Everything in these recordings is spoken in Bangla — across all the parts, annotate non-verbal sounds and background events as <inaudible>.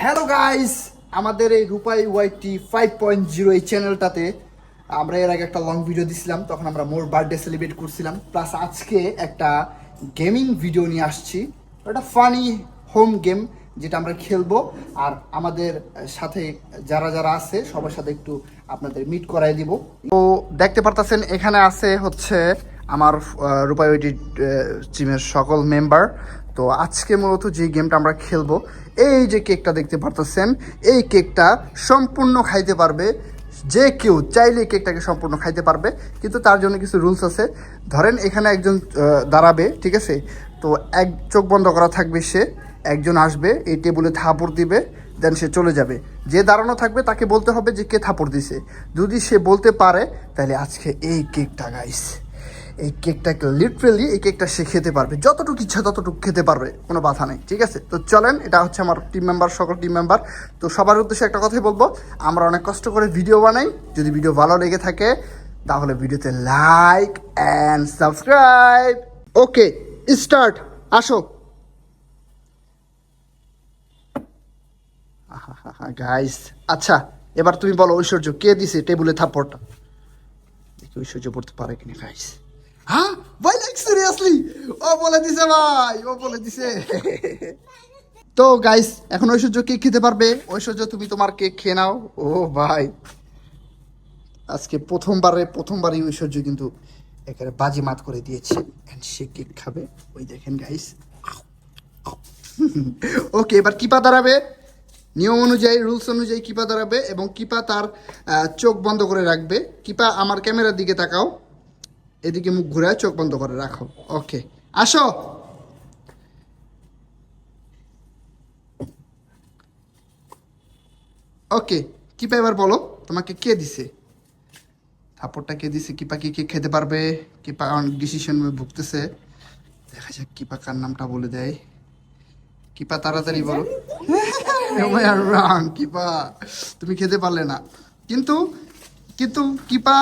হ্যালো গাইস, আমাদের এই Rupai Y T five point zero এই চ্যানেলটাতে আমরা এর আগে একটা লং ভিডিও দিছিলাম, তখন আমরা মোর বার্থডে সেলিব্রেট করছিলাম প্লাস আজকে একটা গেমিং ভিডিও নিয়ে আসছি। একটা ফানি হোম গেম যেটা আমরা খেলব, আর আমাদের সাথে যারা যারা আছে, সবার সাথে একটু আপনাদের মিট করাই দিব। তো দেখতে পারতেছেন, এখানে আছে হচ্ছে আমার ওইটি টিমের সকল মেম্বার তো আজকে মূলত যে গেমটা আমরা খেলব, এই যে কেকটা দেখতে পারতেছেন, এই কেকটা সম্পূর্ণ খাইতে পারবে, যে কেউ চাইলে কেকটাকে সম্পূর্ণ খাইতে পারবে, কিন্তু তার জন্য কিছু রুলস আছে। ধরেন এখানে একজন দাঁড়াবে, ঠিক আছে? তো এক, চোখ বন্ধ করা থাকবে সে, একজন আসবে, এই টেবিলে থাপড় দিবে, দেন সে চলে যাবে। যে দাঁড়ানো থাকবে, তাকে বলতে হবে যে কে থাপড় দিছে। যদি সে বলতে পারে, তাহলে আজকে এই কেকটা গাইস এই কেকটাকে লিটারেলি এই কেকটা সে খেতে পারবে। যতটুকু ইচ্ছা ততটুকু খেতে পারবে, কোনো বাধা নেই, ঠিক আছে? তো চলেন, এটা হচ্ছে আমার টিম মেম্বার সকল টিম মেম্বার তো সবার উদ্দেশ্যে একটা কথাই বলব, আমরা অনেক কষ্ট করে ভিডিও বানাই। যদি ভিডিও ভালো লেগে থাকে, তাহলে ভিডিওতে like and subscribe okay start আসো। গাইস আচ্ছা এবার তুমি বলো ঐশ্বর্য, কে দিছে টেবিলে থাপ্পড়টা? দেখি ঐশ্বর্য পড়তে পারে কিনা গাইস হ্যাঁ ভাই লাইক সিরিয়াসলি ও বলে দিছে ভাই, ও বলে দিছে। তো গাইস এখন ঐশ্বর্য কেক খেতে পারবে। ঐশ্বর্য, তুমি তোমার কেক খেয়ে নাও। ও ভাই। আজকে প্রথমবারে, প্রথমবারই ঐশ্বর্য কিন্তু একেবারে বাজি মাত করে দিয়েছে। সে কেক খাবে। ওই দেখেন গাইস ওকে এবার কিপা দাঁড়াবে। নিয়ম অনুযায়ী রুলস অনুযায়ী কিপা দাঁড়াবে এবং কিপা তার চোখ বন্ধ করে রাখবে। কিপা আমার ক্যামেরার দিকে তাকাও। এদিকে মুখ ঘুরায় চোখ বন্ধ করে রাখো। ওকে আসো। ওকে কিপা এবার বলো তোমাকে কে দিছে? থাপড়টা কে দিছে? কিপা কি কে খেতে পারবে? কিপা ডিসিশন ভুগতেছে। দেখা যাক কিপা কার নামটা বলে দেয়। কিপা তাড়াতাড়ি বলো। <laughs> রং কিপা। তুমি খেতে পারলে না। কিন্তু কিন্তু কিপা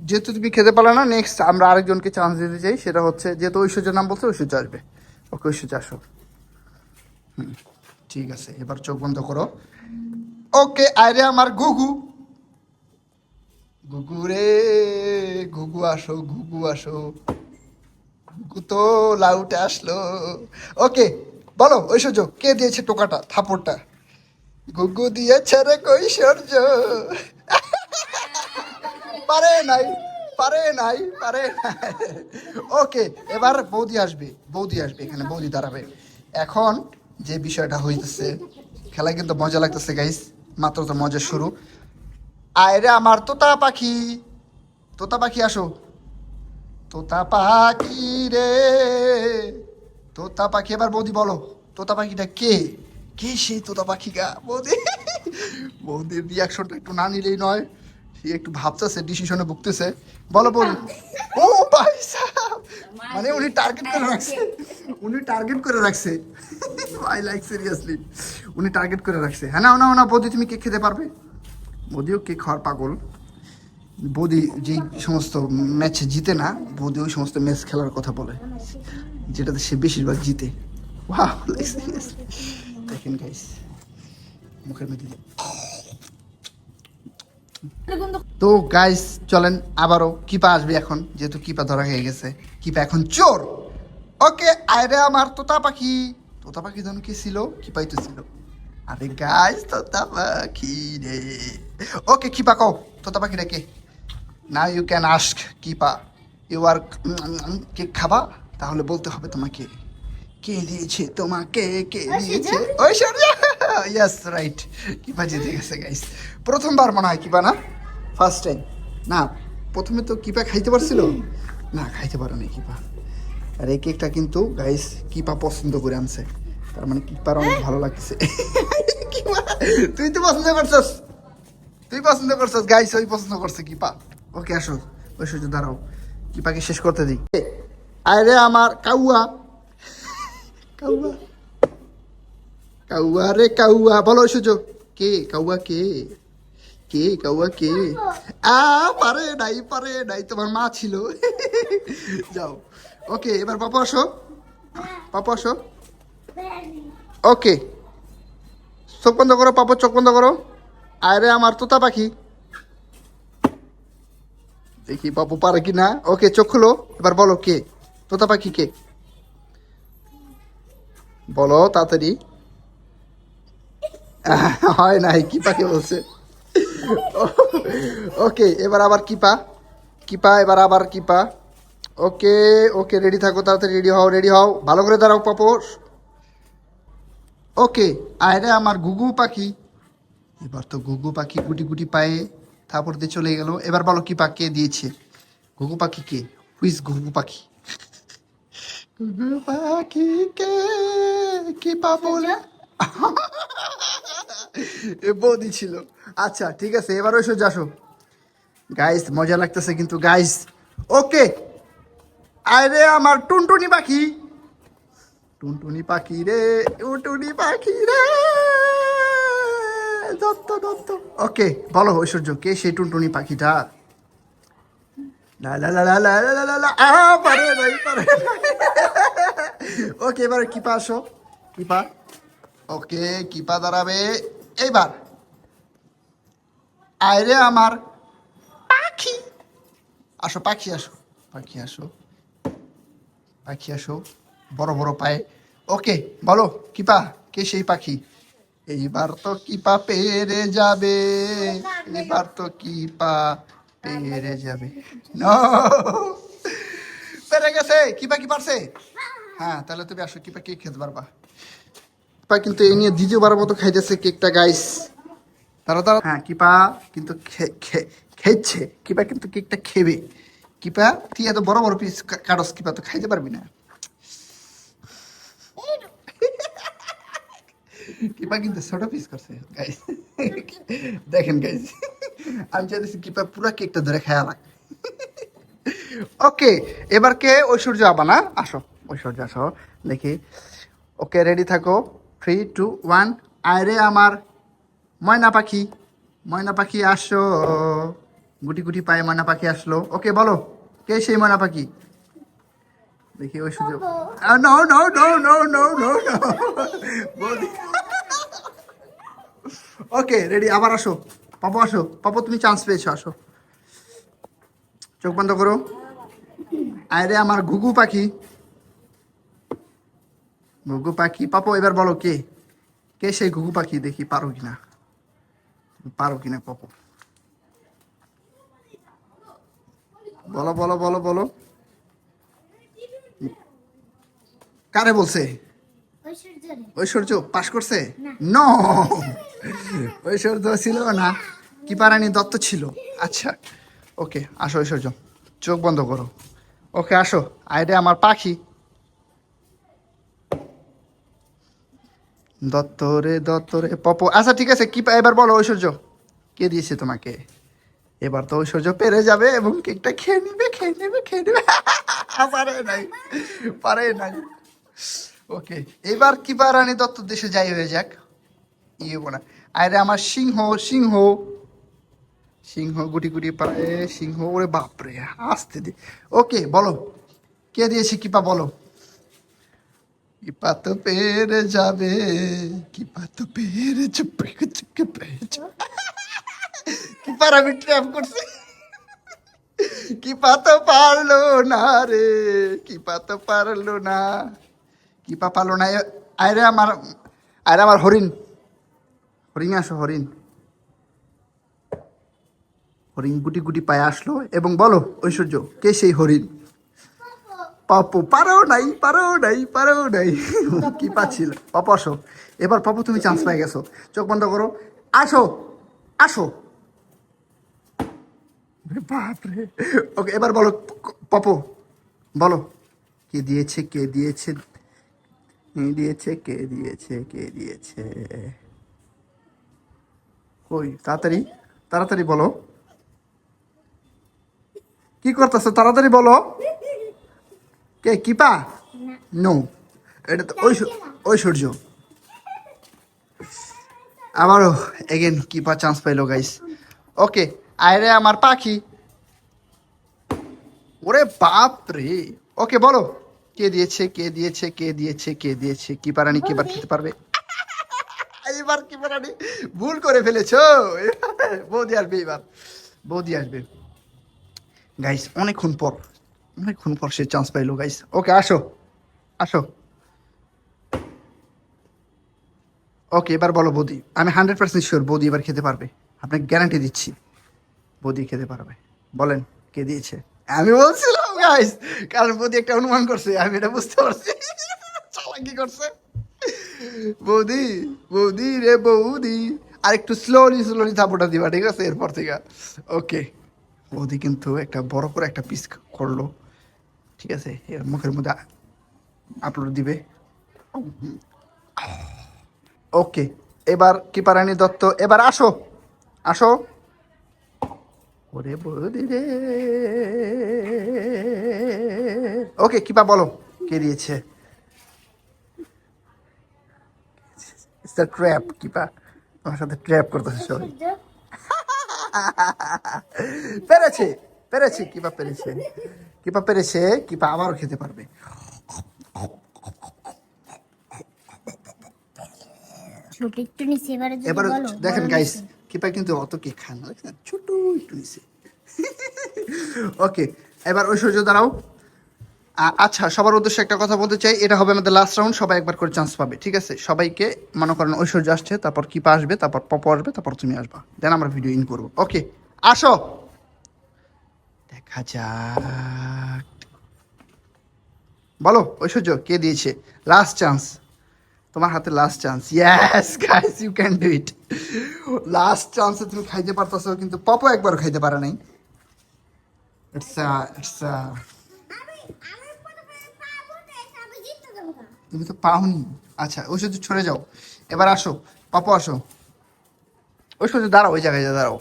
যেহেতু তুমি খেতে পারলে না নেক্সট আমরা আরেকজনকে চান্স দিতে চাই, সেটা হচ্ছে, যেহেতু ঐশ্বর্যের নাম বলছে, ঐশ্বর্য আসবে। ওকে, ঐশ্বর্য আসো। হুম, ঠিক আছে, এবার চোখ বন্ধ করো। ওকে আরে আমার গুগু। গুগু রে, গুগু আসো গুগু আসো। গুগু তো লাউটে আসলো। ওকে, বলো, ঐশ্বর্য, কে দিয়েছে টোকাটা, থাপড়টা? গুগু দিয়েছে রে কৈশ্বর্য পারে নাই পারে নাই, পারে ওকে, এবার বৌদি আসবে বৌদি আসবে এখানে, বৌদি দাঁড়াবে। এখন যে বিষয়টা হইতেছে, খেলায় কিন্তু মজা লাগতেছে গাইস মাত্র তো মজা শুরু। আয়রে আমার তোতা পাখি তোতা পাখি আসো। তোতা পাখি রে, তোতা পাখি, এবার বৌদি বলো, তোতা পাখিটা কে? কে সেই তোতা পাখি গা? বৌদি, বৌদির রিয়াকশনটা একটু না নিলেই নয়। একটু ভাবতেছে ডিসিশনে ভুগতেছে। বলো বল। ও ভাই মানে উনি টার্গেট করে রাখছে। উনি টার্গেট করে রাখছে। আই লাইক সিরিয়াসলি উনি টার্গেট করে রাখছে। হ্যাঁ না না না বৌদি তুমি কে খেতে পারবে? বৌদিও কে খাওয়ার পাগল। বৌদি যে সমস্ত ম্যাচ জিতে না বৌদি ওই সমস্ত ম্যাচ খেলার কথা বলে। যেটাতে সে বেশিরভাগ জিতে। Wow, like seriously. দেখেন গাইস মুখের মধ্যে। তো গাইস চলেন আবারও কিপা আসবে এখন, যেহেতু কিপা ধরা হয়ে গেছে। কিপা এখন চোর। ওকে, আরে আমার তোতা পাখি। তোতা পাখি ধন কি ছিল? কিপাই তো ছিল। আরে গাইস তোতা পাখি রে। ওকে, কিপা কও, তোতা পাখি কে? না ইউ ক্যান আস্ক কিপা। ইউ আর কে খাবা? তাহলে বলতে হবে তোমাকে। কে দিয়েছে? তোমাকে কে দিয়েছে? ঐশ্বর্য! ইয়েস রাইট কিপা জিতে গেছে গাইস প্রথমবার মনে হয় কিপা না? ফার্স্ট টাইম না প্রথমে তো কিপা খাইতে পারছিল? না খাইতে পারে না কিপা আর এই কেকটা কিন্তু গাইস কিপা পছন্দ করে আনছে। তার মানে কিপার অনেক ভালো লাগছে। <laughs> কিপা, তুই তো পছন্দ করছস। তুই পছন্দ করছস গাইস ওই পছন্দ করছে কিপা। ওকে আসো। ঐশ্বর্য দাঁড়াও। কিপাকে শেষ করতে দিই। আরে আমার কাউয়া। কাউয়া। কাউয়া রে কাউয়া, বলো ঐশ্বর্য কে, কাউয়া কে? কে, কাউয়া কে? আ, পারে নাই পারে নাই, তোমার মা ছিল। যাও। ওকে, এবার পাপা আসো। পাপা আসো। ওকে। চোখ বন্ধ করো, পাপো, চোখ বন্ধ করো। আরে আমার তোতা পাখি। দেখি পাপু পারে কি না ওকে, চোখ খুলো। এবার বলো কে? তোতা পাখি কে? বলো, তাড়াতাড়ি। <laughs> হয় নাই কি পাখি বলছে। <laughs> ওকে, এবার আবার কিপা। কিপা, এবার আবার কিপা। ওকে ওকে রেডি থাকো, তাড়াতাড়ি রেডি হও রেডি হও। ভালো করে দাঁড়াও পাপো ওকে, আয়রে আমার গুগু পাখি। এবার তো গুগু পাখি গুটি গুটি পায়ে তারপর দিয়ে চলে গেল। এবার বলো কি পাখি দিয়েছে? গুগু পাখি কে? হুইজ গুগু পাখি? <laughs> গুগু পাখি কে? কি পাবো এ বৌদি ছিল। আচ্ছা ঠিক আছে এবার ওই সোজা আসো। গাইস মজা লাগতেছে কিন্তু গাইস ওকে আরে আমার টুনটুনি পাখি। টুনটুনি পাখি রে টুনটুনি পাখি রে। দত্ত দত্ত। ওকে বলো ঐশ্বর্য কে সেই টুনটুনি পাখিটা? লা লা লা লা লা লা লা ওকে এবার কি পাসো কিপা ওকে কিপা দাঁড়াবে এইবার আয়রে আমার পাখি আসো পাখি আসো পাখি আসো পাখি আসো বড় বড় পায়ে ওকে বলো কিপা কে সেই পাখি এইবার তো কিপা পেরে যাবে এবার তো কিপা পেরে যাবে No! পেরে গেছে কিপা কি পারছে হ্যাঁ তাহলে তুমি আসো কিপা কেক খেতে পারবা কিপা কিন্তু এই নিয়ে দ্বিতীয়বার মতো খাইতেছে কেকটা গাইস তারা তারা হ্যাঁ কিপা কিন্তু খে- খে- খেচ্ছে কিপা কিন্তু কেকটা খেবে। কিপা তুই এত বড় বড় পিস কাটস কিপা তো খাইতে পারবি না। কিপা কিন্তু ছোট পিস করছে গাইস দেখেন গাইস আমি চাইতেছি কিপা পুরো কেকটা ধরে খায়া লাগ। ওকে, এবার কে ঐশ্বর্য আবা না? আসো, ঐশ্বর্য আসো। দেখি। ওকে রেডি থাকো। থ্রি টু ওয়ান আয়রে আমার। ময়না পাখি। ময়না পাখি আসো। গুটি গুটি পায়ে ময়না পাখি আসলো। ওকে বলো কে সেই ময়না পাখি? দেখি ওই সুযোগ no no no no no no okay ready আবার আসো। পাপু আসো। পাপু তুমি চান্স পেয়েছ আসো। চোখ বন্ধ করো। আরে আমার ঘুঘু পাখি। ঘুঘু পাখি। পাপু এবার বলো কে? কে সেই ঘুঘু পাখি দেখি পারো কিনা? পারো কিনা পাপো? বলো বলো বলো বলো। কারে বলছে? ঐশ্বর্য পাশ করছে? ন। ঐশ্বর্য ছিল না। কি পারানি দত্ত ছিল। আচ্ছা ওকে আসো ঐশ্বর্য। চোখ বন্ধ করো। ওকে আসো। আইরে আমার পাখি। দত্ত রে দত্ত রে পপ। আচ্ছা ঠিক আছে, কি এবার বলো ঐশ্বর্য। কে দিয়েছে তোমাকে? এবার তো ঐশ্বর্য পেরে যাবে এবং কেকটা খেয়ে নিবে, খেয়ে নেবে খেয়ে নেবে। <laughs> পারে নাই পারে নাই। ওকে, এবার কি রানী দত্ত দেশে যাই হয়ে যাক। ইয়ে না। আরে আমার সিংহ সিংহ। সিংহ গুটি গুটি পায়ে, সিংহ, ওরে বাপরে আসতে দি ওকে, বলো। কে দিয়েছে কিপা বলো। কিপা তো পেরে যাবে কিপা তো পেরে চুপে চুপকে পেয়ে কিপার আমি ট্র্যাপ করছি কিপা তো পারল না রে কিপা তো পারল না কিপা পারল না আরে আমার আরে আমার হরিণ হরিণ আসো হরিণ হরিণ গুটি গুটি পায়ে আসলো এবং বলো, ঐশ্বর্য, কে সেই হরিণ? পাপু, পারো নাই পারো নাই পারো নাই। কি পাচ্ছিল পাপু, আসো। এবার পাপু, তুমি চান্স পেয়ে গেছো। চোখ বন্ধ করো। আসো আসো। বাপরে ওকে, এবার বলো, পাপু, বলো। কে দিয়েছে কে দিয়েছে? কে দিয়েছে কে দিয়েছে কে দিয়েছে? কই, তাড়াতাড়ি তাড়াতাড়ি বলো। কি করতেছো? তাড়াতাড়ি বলো। কে কিপা? নো। এটা তো ঐশ্ব- ঐশ্বর্য। আবারও এগেন কিপা চান্স পাইলো গাইস ওকে আয়রে আমার পাখি। ওরে বাপ রে ওকে বলো। কে দিয়েছে কে দিয়েছে কে দিয়েছে কে দিয়েছে? কি পারানি কে বার খেতে পারবে? <laughs> এবার কি পারানি ভুল করে ফেলেছো। <laughs> বৌদি আসবে এবার বৌদি আসবে। গাইস অনেকক্ষণ পর অনেকক্ষণ পর সে চান্স পাইলো গাইস ওকে আসো। আসো। ওকে এবার বলো বৌদি। আমি হান্ড্রেড পার্সেন্ট শিওর বৌদি এবার খেতে পারবে। আপনাকে গ্যারান্টি দিচ্ছি, বৌদি খেতে পারবে। বলেন, কে দিয়েছে? আমি বলছিলাম গাইস কারণ বৌদি একটা অনুমান করছে, আমি এটা বুঝতে পারছি। চালাকি করছে? বৌদি বৌদি রে বৌদি। আর একটু স্লোলি স্লোলি থাপোটা দিবা, ঠিক আছে? এরপর থেকে। ওকে বৌদি কিন্তু একটা বড় করে একটা পিস করল। ঠিক আছে মুখের মধ্যে আপলোড দিবে। ওকে এবার কিপারানি দত্ত, এবার আসো আসো। ওরে বৌদি রে। ওকে কিপা বলো, কে দিয়েছে? Trap keeper. তোমার সাথে ট্র্যাপ করতেছে সবাই। <laughs> পেরেছে পেরেছে, কিপা পেরেছে। কিপা পেরেছে কিপা আবারও খেতে পারবে। নিচে এবারে দেখেন গাইস নিচে। কিপা কিন্তু অত কি খান না ছোট একটু নিছে ওকে এবার ঐশ্বর্য দাঁড়াও। আচ্ছা সবার উদ্দেশ্যে একটা কথা বলতে চাই এটা হবে আমাদের লাস্ট রাউন্ড সবাই একবার করে চান্স পাবে ঠিক আছে? সবাইকে মনে করেন ঐশ্বর্য আসছে তারপর কিপা আসবে তারপর পপ আসবে তারপর তুমি আসবা। দেন আমরা ভিডিও ইন করব। ওকে আসো। দেখা যাক। বলো ঐশ্বর্য কে দিয়েছে? লাস্ট চান্স তোমার হাতে last chance yes guys you can do it last চান্সে তুমি খাইতে পারতেছো কিন্তু পপো একবার খাইতে পারে নাই। ইটস ইটস তুমি তো পাওনি। আচ্ছা শুধু ছড়ে যাও। এবার আসো পাপো আসো। শুধু দাঁড়াও ওই জায়গায় দাঁড়াও।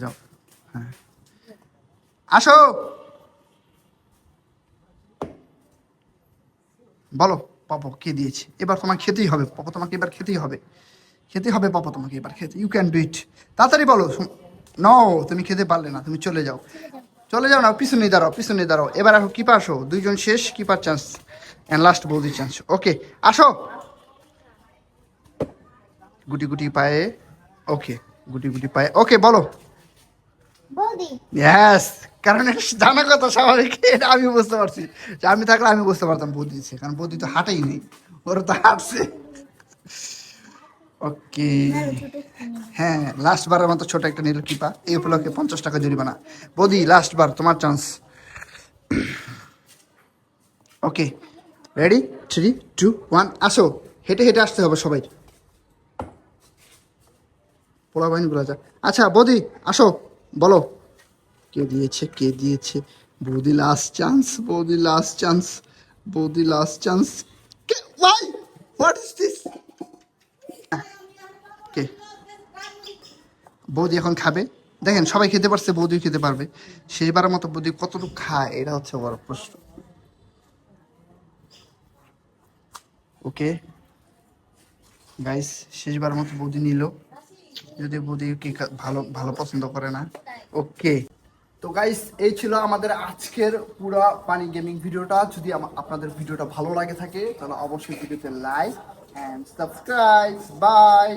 যাও হ্যাঁ। আসো! বলো, পাপো, কে দিয়েছে? এবার তোমাকে খেতেই হবে, পাপো, তোমাকে এবার খেতেই হবে। খেতে হবে, পাপো, তোমাকে এবার খেতে। ইউ ক্যান ডু ইট তাড়াতাড়ি বলো ন তুমি খেতে পারলে না, তুমি চলে যাও। চলে যাও না, পিছনে দাঁড়াও পিছনে দাঁড়াও। এবার আসো কিপার আসো। দুইজন শেষ কিপার চান্স অ্যান্ড লাস্ট বৌদি চান্স ওকে আসো। গুটি গুটি পায়ে ওকে গুটি গুটি পায়ে। ওকে বলো। ইয়েস কারণ এটা জানা কথা স্বাভাবিক এটা আমি বুঝতে পারছি। যে আমি থাকলে আমি বুঝতে পারতাম বৌদি দিচ্ছে কারণ বৌদি তো হাঁটেই নেই ওর তো হাঁটছে। ওকে। হ্যাঁ লাস্ট বারের মতো ছোট একটা নীল কিপা। এই উপলক্ষে পঞ্চাশ টাকা জরিমানা। বৌদি লাস্ট বার তোমার chance okay ready three two one আসো। হেঁটে হেঁটে আসতে হবে সবাই। পোলা বাহিনীগুলো যা। আচ্ছা বৌদি আসো। বলো। কে দিয়েছে কে দিয়েছে? বৌদি লাস্ট চান্স বৌদি লাস্ট চান্স বৌদি লাস্ট চান্স কে? ওয়াই হোয়াট ইজ দিস কে? বৌদি এখন খাবে? দেখেন, সবাই খেতে পারছে, বৌদিও খেতে পারবে। শেষবারের মতো বৌদি কতটুকু খায়, এটা হচ্ছে বড় প্রশ্ন। ওকে গাইস শেষবার মতো বৌদি নিল। যদি বৌদি কি ভালো ভালো পছন্দ করে না। ওকে। তো গাইস এই ছিল আমাদের আজকের পুরো পানি গেমিং ভিডিওটা। যদি আপনাদের ভিডিওটা ভালো লাগে থাকে, তাহলে অবশ্যই ভিডিওতে লাইক অ্যান্ড সাবস্ক্রাইব বাই